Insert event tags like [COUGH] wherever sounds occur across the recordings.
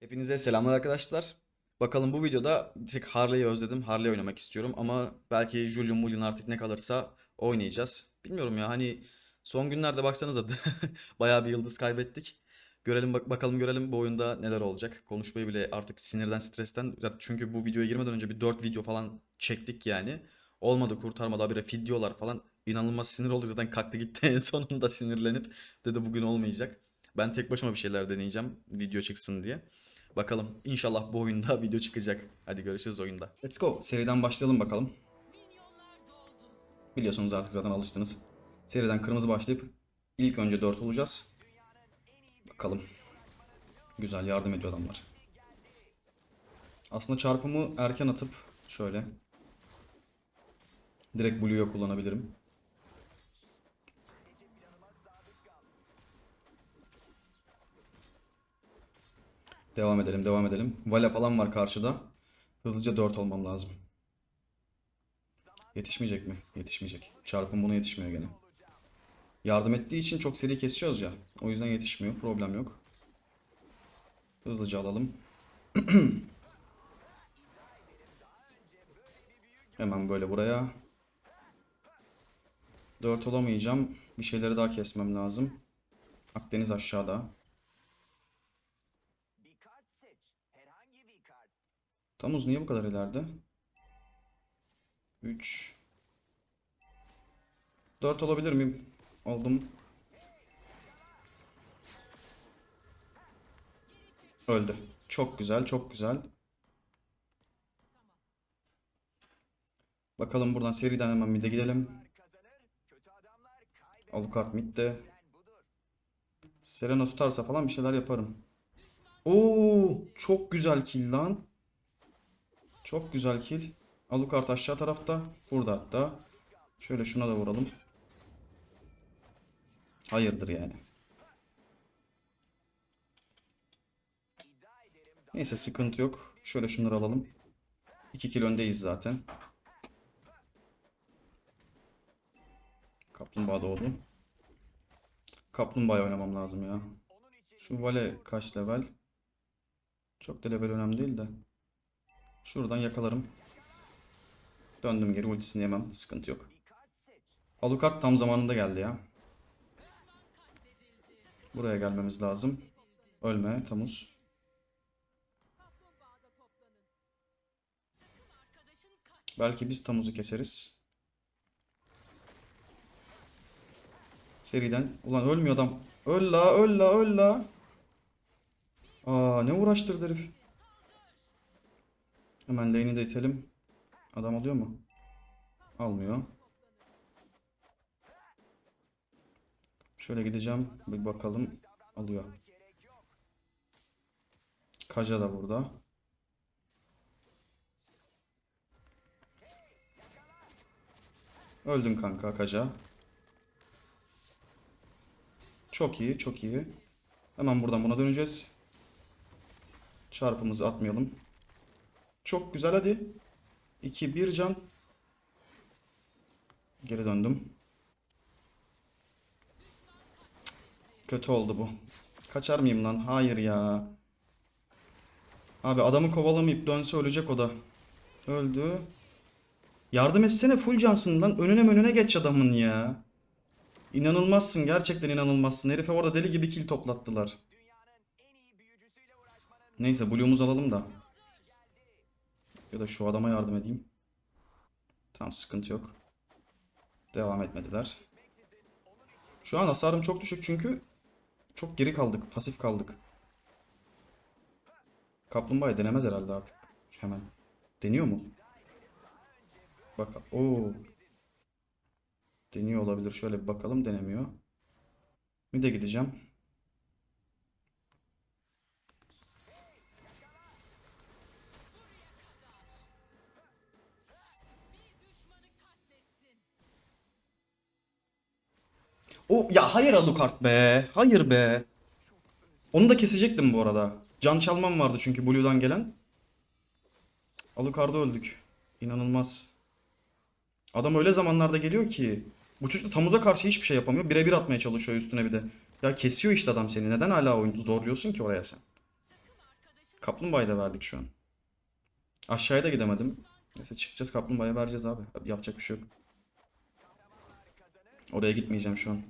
Hepinize selamlar arkadaşlar. Bakalım bu videoda bir tek Harley'i özledim. Harley oynamak istiyorum ama belki Julian Mullion artık ne kalırsa oynayacağız. Bilmiyorum ya hani son günlerde baksanıza [LAUGHS] bayağı bir yıldız kaybettik. Görelim bak bakalım görelim bu oyunda neler olacak. Konuşmayı bile artık sinirden, stresten çünkü bu videoya girmeden önce bir 4 video falan çektik yani. Olmadı kurtarmadı habire videolar falan. İnanılmaz sinir olduk zaten kalktı gitti [LAUGHS] en sonunda sinirlenip dedi bugün olmayacak. Ben tek başıma bir şeyler deneyeceğim video çıksın diye. Bakalım inşallah bu oyunda [LAUGHS] video çıkacak. Hadi görüşürüz oyunda. Let's go. Seriden başlayalım bakalım. Biliyorsunuz artık zaten alıştınız. Seriden kırmızı başlayıp ilk önce 4 olacağız. Bakalım. Güzel yardım ediyor adamlar. Aslında çarpımı erken atıp şöyle direkt Blue'ya kullanabilirim. Devam edelim, devam edelim. Vale falan var karşıda. Hızlıca 4 olmam lazım. Yetişmeyecek mi? Yetişmeyecek. Çarpım buna yetişmiyor gene. Yardım ettiği için çok seri kesiyoruz ya. O yüzden yetişmiyor. Problem yok. Hızlıca alalım. [CLEARS THROAT] Hemen böyle buraya. 4 olamayacağım. Bir şeyleri daha kesmem lazım. Akdeniz aşağıda. Tamuz niye bu kadar ileride? 3 4 olabilir miyim? Oldum. Öldü. Çok güzel, çok güzel. Bakalım buradan seriden hemen mid'e gidelim. Alucard mid'de. Serena tutarsa falan bir şeyler yaparım. Oo, çok güzel kill lan. Çok güzel kill. Alucard aşağı tarafta. Burada hatta. Şöyle şuna da vuralım. Hayırdır yani. Neyse sıkıntı yok. Şöyle şunları alalım. 2 kill öndeyiz zaten. Kaplumbağa doğdu. Kaplumbağa oynamam lazım ya. Şu vale kaç level? Çok da level önemli değil de. Şuradan yakalarım. Döndüm geri ultisini yemem. Sıkıntı yok. Alucard tam zamanında geldi ya. Buraya gelmemiz lazım. Ölme Tamuz. Belki biz Tamuz'u keseriz. Seriden. Ulan ölmüyor adam. Öl la öl la öl la. Aa ne uğraştırdı herif. Hemen lane'i de itelim. Adam alıyor mu? Almıyor. Şöyle gideceğim. Bir bakalım. Alıyor. Kaja da burada. Öldün kanka Kaja. Çok iyi, çok iyi. Hemen buradan buna döneceğiz. Çarpımızı atmayalım. Çok güzel hadi. 2 1 can. Geri döndüm. Kötü oldu bu. Kaçar mıyım lan? Hayır ya. Abi adamı kovalamayıp dönse ölecek o da. Öldü. Yardım etsene full cansın lan. Önüne önüne geç adamın ya. İnanılmazsın. Gerçekten inanılmazsın. Herife orada deli gibi kill toplattılar. Neyse Blue'umuzu alalım da. Ya da şu adama yardım edeyim. Tamam sıkıntı yok. Devam etmediler. Şu an hasarım çok düşük çünkü çok geri kaldık. Pasif kaldık. Kaplumbağayı denemez herhalde artık. Hemen. Deniyor mu? Bak. Oo. Deniyor olabilir. Şöyle bir bakalım. Denemiyor. Bir de gideceğim. O ya hayır Alucard be. Hayır be. Onu da kesecektim bu arada. Can çalmam vardı çünkü Blue'dan gelen. Alucard'ı öldük. İnanılmaz. Adam öyle zamanlarda geliyor ki. Bu çocuk Tamuz'a karşı hiçbir şey yapamıyor. Birebir atmaya çalışıyor üstüne bir de. Ya kesiyor işte adam seni. Neden hala oyunu zorluyorsun ki oraya sen? Kaplumbağayı da verdik şu an. Aşağıya da gidemedim. Neyse çıkacağız kaplumbağaya vereceğiz abi. Yapacak bir şey yok. Oraya gitmeyeceğim şu an.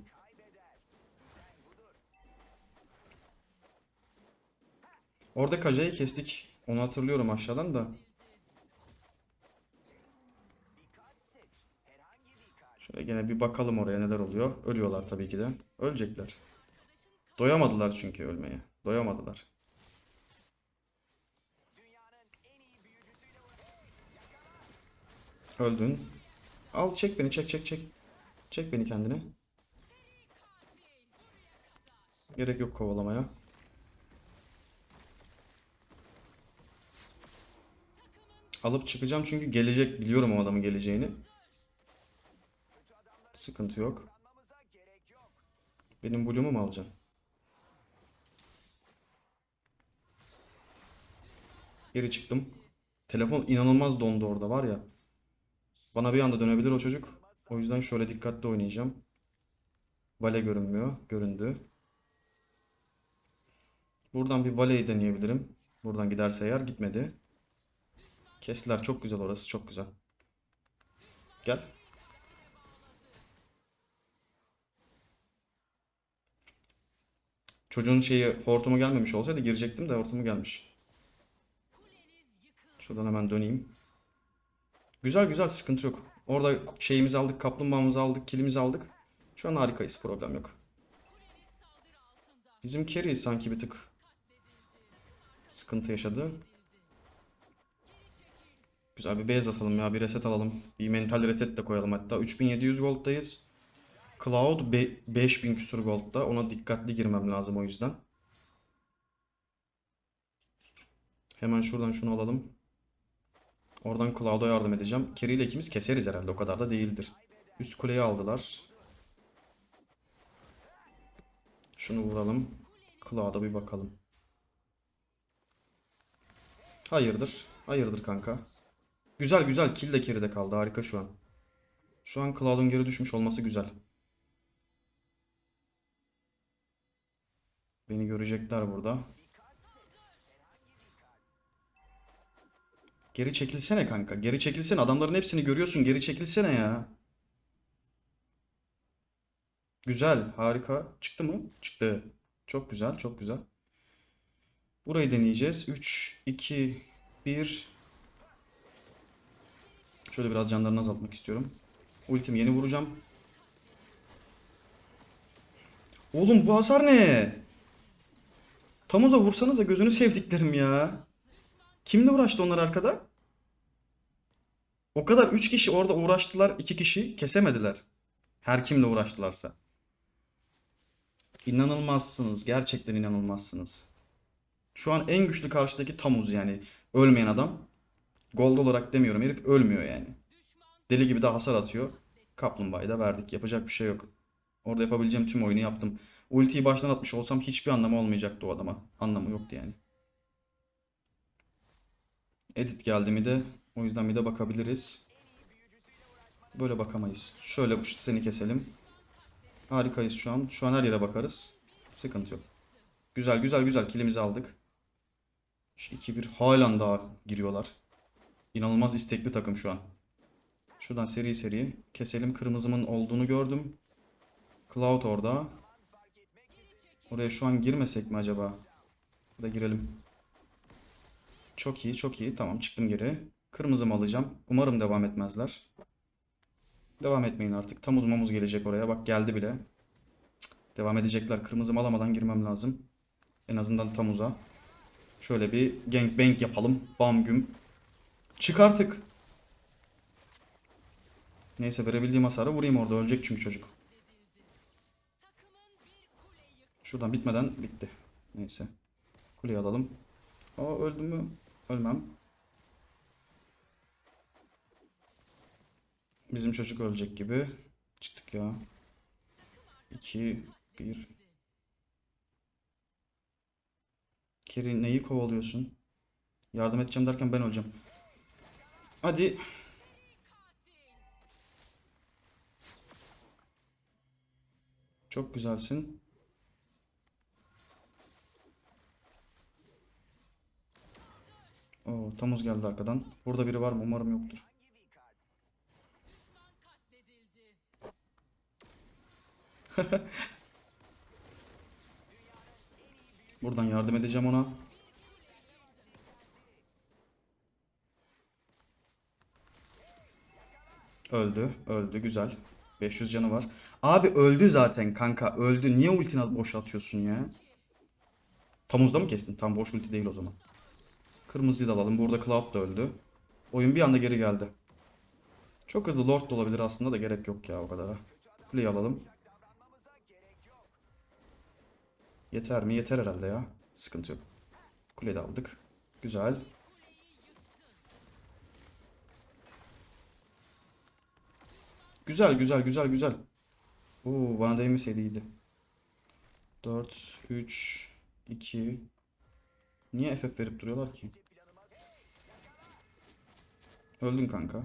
Orada Kaja'yı kestik. Onu hatırlıyorum aşağıdan da. Şöyle gene bir bakalım oraya neler oluyor. Ölüyorlar tabii ki de. Ölecekler. Doyamadılar çünkü ölmeye. Doyamadılar. Öldün. Al çek beni çek çek çek. Çek beni kendine. Gerek yok kovalamaya. Alıp çıkacağım çünkü gelecek biliyorum o adamın geleceğini. Sıkıntı yok. Benim blue'umu mu alacaksın? Geri çıktım. Telefon inanılmaz dondu orada var ya. Bana bir anda dönebilir o çocuk. O yüzden şöyle dikkatli oynayacağım. Vale görünmüyor. Göründü. Buradan bir valeyi deneyebilirim. Buradan giderse eğer gitmedi. Kestiler. Çok güzel orası. Çok güzel. Gel. Çocuğun şeyi hortumu gelmemiş olsaydı girecektim de hortumu gelmiş. Şuradan hemen döneyim. Güzel güzel sıkıntı yok. Orada şeyimizi aldık, kaplumbağamızı aldık, kilimizi aldık. Şu an harikayız, problem yok. Bizim carry sanki bir tık sıkıntı yaşadı. Güzel bir base atalım ya, bir reset alalım. Bir mental reset de koyalım hatta. 3700 golddayız. Cloud be- 5000 küsur gold'da. Ona dikkatli girmem lazım o yüzden. Hemen şuradan şunu alalım. Oradan Cloud'a yardım edeceğim. Kerry ile ikimiz keseriz herhalde. O kadar da değildir. Üst kuleyi aldılar. Şunu vuralım. Cloud'a bir bakalım. Hayırdır. Hayırdır kanka. Güzel güzel. Kill de Kerry'de kaldı. Harika şu an. Şu an Cloud'un geri düşmüş olması güzel. Beni görecekler burada. Geri çekilsene kanka. Geri çekilsene. Adamların hepsini görüyorsun. Geri çekilsene ya. Güzel. Harika. Çıktı mı? Çıktı. Çok güzel. Çok güzel. Burayı deneyeceğiz. 3, 2, 1. Şöyle biraz canlarını azaltmak istiyorum. Ultimi yeni vuracağım. Oğlum bu hasar ne? Tamuza vursanıza gözünü sevdiklerim ya. Kimle uğraştı onlar arkada? O kadar 3 kişi orada uğraştılar, 2 kişi kesemediler. Her kimle uğraştılarsa. İnanılmazsınız. Gerçekten inanılmazsınız. Şu an en güçlü karşıdaki Tamuz yani. Ölmeyen adam. Gold olarak demiyorum. Herif ölmüyor yani. Deli gibi de hasar atıyor. Kaplumbağayı da verdik. Yapacak bir şey yok. Orada yapabileceğim tüm oyunu yaptım. Ultiyi baştan atmış olsam hiçbir anlamı olmayacaktı o adama. Anlamı yoktu yani. Edit geldi mi de o yüzden bir de bakabiliriz. Böyle bakamayız. Şöyle seni keselim. Harikayız şu an. Şu an her yere bakarız. Sıkıntı yok. Güzel güzel güzel kilimizi aldık. Şu 2-1 halen daha giriyorlar. İnanılmaz istekli takım şu an. Şuradan seri seri keselim. Kırmızımın olduğunu gördüm. Cloud orada. Oraya şu an girmesek mi acaba? Burada girelim. Çok iyi, çok iyi. Tamam, çıktım geri. Kırmızımı alacağım. Umarım devam etmezler. Devam etmeyin artık. Tam uzmamız gelecek oraya. Bak geldi bile. Devam edecekler. Kırmızımı alamadan girmem lazım. En azından tam uza. Şöyle bir gangbang yapalım. Bam güm. Çık artık. Neyse verebildiğim hasarı vurayım orada. Ölecek çünkü çocuk. Şuradan bitmeden bitti. Neyse. Kuleyi alalım. Aa öldüm mü? Ölmem. Bizim çocuk ölecek gibi. Çıktık ya. 2 1 Keri neyi kovalıyorsun? Yardım edeceğim derken ben öleceğim. Hadi. Çok güzelsin. Oo, Tamuz geldi arkadan. Burada biri var mı? Umarım yoktur. [LAUGHS] Buradan yardım edeceğim ona. Öldü. Öldü. Güzel. 500 canı var. Abi öldü zaten kanka. Öldü. Niye ultini boş atıyorsun ya? Tamuz'da mı kestin? Tam boş ulti değil o zaman. Kırmızıyı da alalım. Burada Cloud da öldü. Oyun bir anda geri geldi. Çok hızlı Lord da olabilir aslında da gerek yok ya o kadara. Kuleyi alalım. Yeter mi? Yeter herhalde ya. Sıkıntı yok. Kuleyi de aldık. Güzel. Güzel güzel güzel güzel. Oo bana değmeseydi iyiydi. 4 3 2 Niye FF verip duruyorlar ki? Öldün kanka.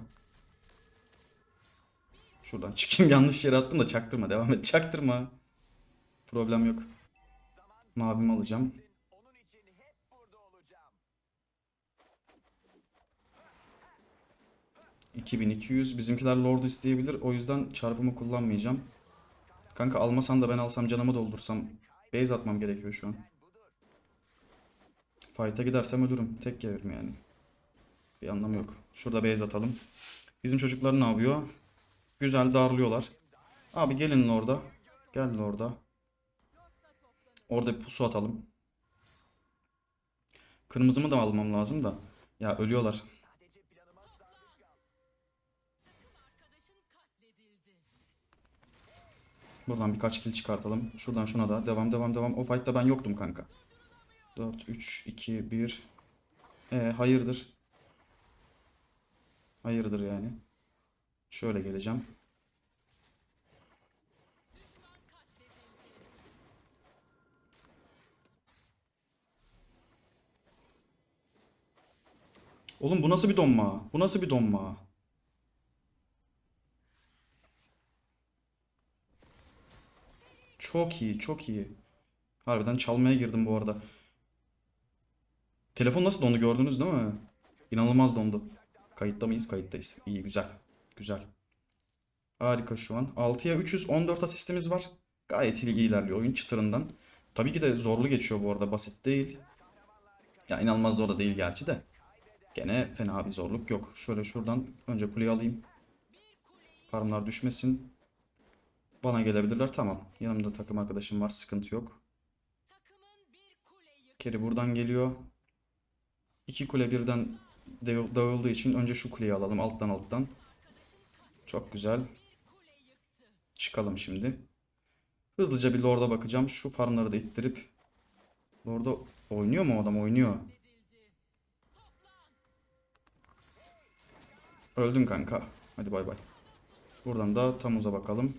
Şuradan [LAUGHS] çıkayım yanlış yere attım da çaktırma devam et çaktırma. Problem yok. Mavimi alacağım. Onun için hep burada olacağım. 2200. Bizimkiler Lord isteyebilir. O yüzden çarpımı kullanmayacağım. Kanka almasan da ben alsam canımı doldursam. Base atmam gerekiyor şu an. Fight'a gidersem ölürüm. Tek yerim yani. Bir anlamı yok. Şurada base atalım. Bizim çocuklar ne yapıyor? Güzel darlıyorlar. Abi gelin orada. Gel orada. Orada bir pusu atalım. Kırmızımı da almam lazım da. Ya ölüyorlar. Buradan birkaç kill çıkartalım. Şuradan şuna da. Devam devam devam. O fight'ta ben yoktum kanka. 4, 3, 2, 1. E hayırdır. Hayırdır yani. Şöyle geleceğim. Oğlum bu nasıl bir donma? Bu nasıl bir donma? Çok iyi, çok iyi. Harbiden çalmaya girdim bu arada. Telefon nasıl dondu gördünüz değil mi? İnanılmaz dondu. Kayıtta mıyız? Kayıttayız. İyi, güzel. Güzel. Harika şu an. 6'ya 314 asistimiz var. Gayet iyi ilerliyor oyun çıtırından. Tabii ki de zorlu geçiyor bu arada. Basit değil. Ya inanılmaz zor da değil gerçi de. Gene fena bir zorluk yok. Şöyle şuradan önce kuleyi alayım. Farmlar düşmesin. Bana gelebilirler. Tamam. Yanımda takım arkadaşım var. Sıkıntı yok. Keri buradan geliyor. İki kule birden dağı- dağıldığı için önce şu kuleyi alalım alttan alttan. Çok güzel. Çıkalım şimdi. Hızlıca bir Lord'a bakacağım. Şu farmları da ittirip. Lord'a oynuyor mu adam? Oynuyor. Öldün kanka. Hadi bay bay. Buradan da Tamuz'a bakalım.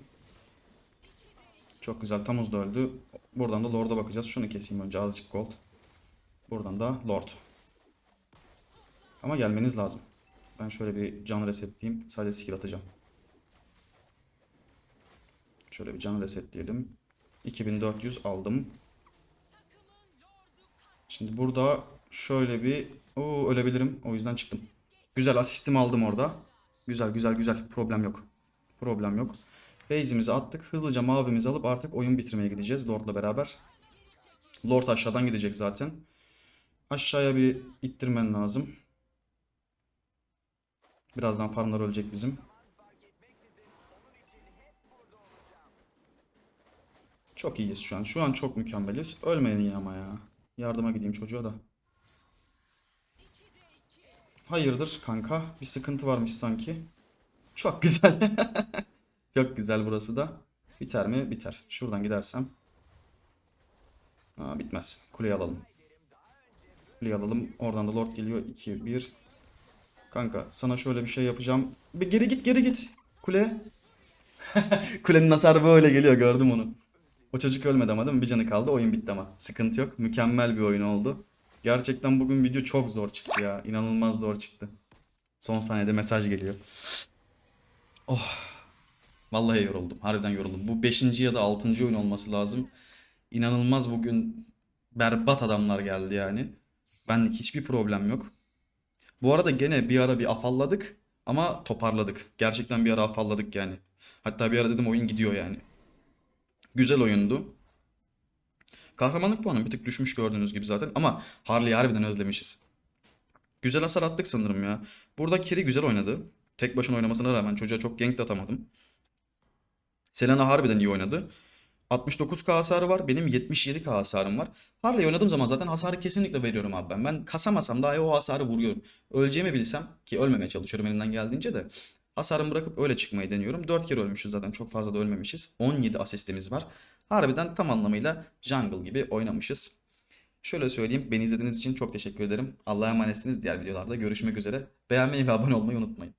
Çok güzel. Tamuz da öldü. Buradan da Lord'a bakacağız. Şunu keseyim önce azıcık gold. Buradan da Lord. Ama gelmeniz lazım. Ben şöyle bir can resetleyeyim. Sadece skill atacağım. Şöyle bir can resetleyelim. 2400 aldım. Şimdi burada şöyle bir... Oo, ölebilirim. O yüzden çıktım. Güzel asistimi aldım orada. Güzel güzel güzel. Problem yok. Problem yok. Base'imizi attık. Hızlıca mavimizi alıp artık oyun bitirmeye gideceğiz Lord'la beraber. Lord aşağıdan gidecek zaten. Aşağıya bir ittirmen lazım. Birazdan farmlar ölecek bizim. Çok iyiyiz şu an. Şu an çok mükemmeliz. Ölmeyin ya ama ya. Yardıma gideyim çocuğa da. Hayırdır kanka? Bir sıkıntı varmış sanki. Çok güzel. [LAUGHS] Çok güzel burası da. Biter mi? Biter. Şuradan gidersem. Aa, bitmez. Kuleyi alalım. Kuleyi alalım. Oradan da Lord geliyor. 2, 1. Kanka sana şöyle bir şey yapacağım. Bir geri git geri git. Kule. [LAUGHS] Kulenin hasarı böyle geliyor gördüm onu. O çocuk ölmedi ama değil mi? Bir canı kaldı. Oyun bitti ama. Sıkıntı yok. Mükemmel bir oyun oldu. Gerçekten bugün video çok zor çıktı ya. İnanılmaz zor çıktı. Son saniyede mesaj geliyor. Oh. Vallahi yoruldum. Harbiden yoruldum. Bu 5. ya da 6. oyun olması lazım. İnanılmaz bugün berbat adamlar geldi yani. Benlik hiçbir problem yok. Bu arada gene bir ara bir afalladık ama toparladık. Gerçekten bir ara afalladık yani. Hatta bir ara dedim oyun gidiyor yani. Güzel oyundu. Kahramanlık puanı bir tık düşmüş gördüğünüz gibi zaten ama Harley'i harbiden özlemişiz. Güzel hasar attık sanırım ya. Burada Kiri güzel oynadı. Tek başına oynamasına rağmen çocuğa çok gank de atamadım. Selena harbiden iyi oynadı. 69k hasarı var. Benim 77k hasarım var. Harley oynadığım zaman zaten hasarı kesinlikle veriyorum abi ben. Ben kasamasam dahi o hasarı vuruyorum. Öleceğimi bilsem ki ölmemeye çalışıyorum elimden geldiğince de. Hasarımı bırakıp öyle çıkmayı deniyorum. 4 kere ölmüşüz zaten çok fazla da ölmemişiz. 17 asistimiz var. Harbiden tam anlamıyla jungle gibi oynamışız. Şöyle söyleyeyim. Beni izlediğiniz için çok teşekkür ederim. Allah'a emanetsiniz. Diğer videolarda görüşmek üzere. Beğenmeyi ve abone olmayı unutmayın.